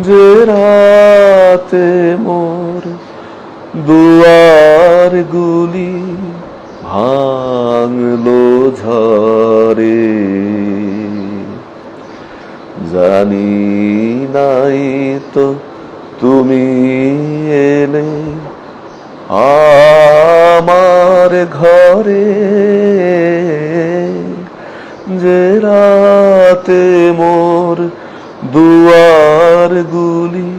যে রাতে মোর দুয়ার গুলি ভাঙলো ঝরে জানি নাই তো তুমি এলে আমার ঘরে যে রাতে মোর দুয়ার গুলি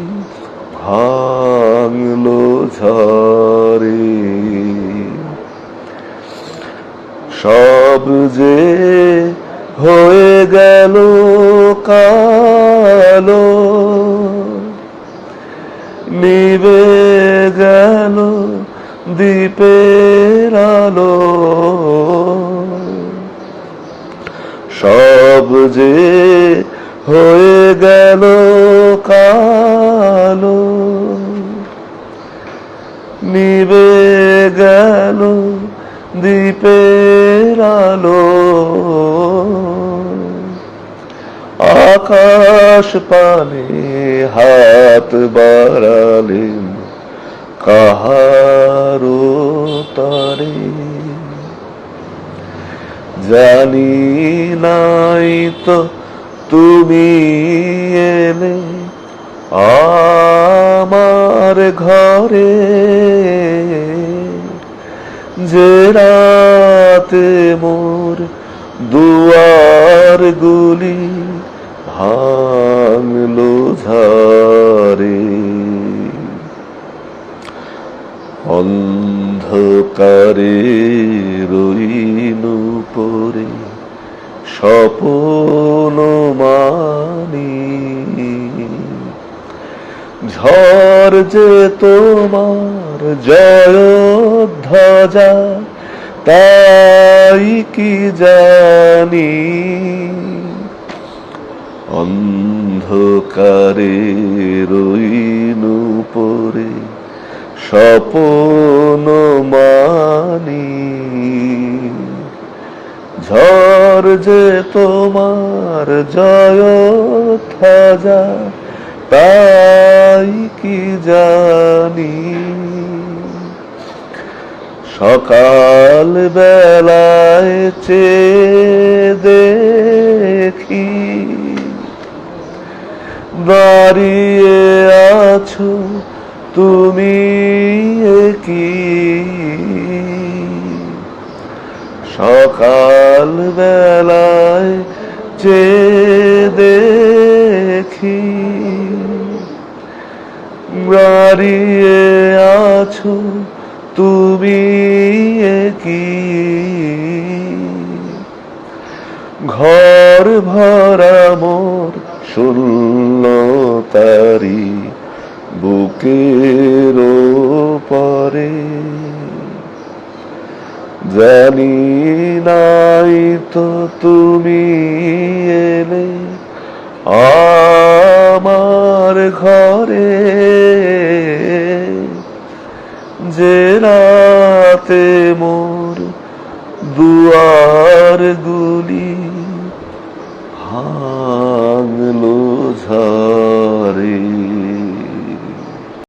ভাঙলো ঝরে সব যে হয়ে গেল কালো নিবে গেল দ্বীপের আলো। সব যে হয়ে গেল কালো, নিবে গেল দ্বীপের আলো। আকাশ পানে হাত বাড়ালেন কাহারো তারে জানি নাই তো তুমি এলে। আমার ঘরে যে রাতে মোর দুয়ার গুলি ভাঙলো ঝরে অন্ধকারে রইনু পরে স্বপন মানি। ঝড় যে তোমার জয় ধ্বজা তাই কি জানি? অন্ধকারে রইনু পরে স্বপন মানি। ঝড় যে তোমার জয় থাজা তাই কি জানি? সকাল বেলায় চেয়ে দেখি দাঁড়িয়ে আছো তুমি কি সকাল বেলায় যে দেখি আছো তুমি কি ঘর ভরা মোর শূন্য তারি বুকের পরে জানি নাই তো তুমি যে রাতে মোর দুয়ার গুলি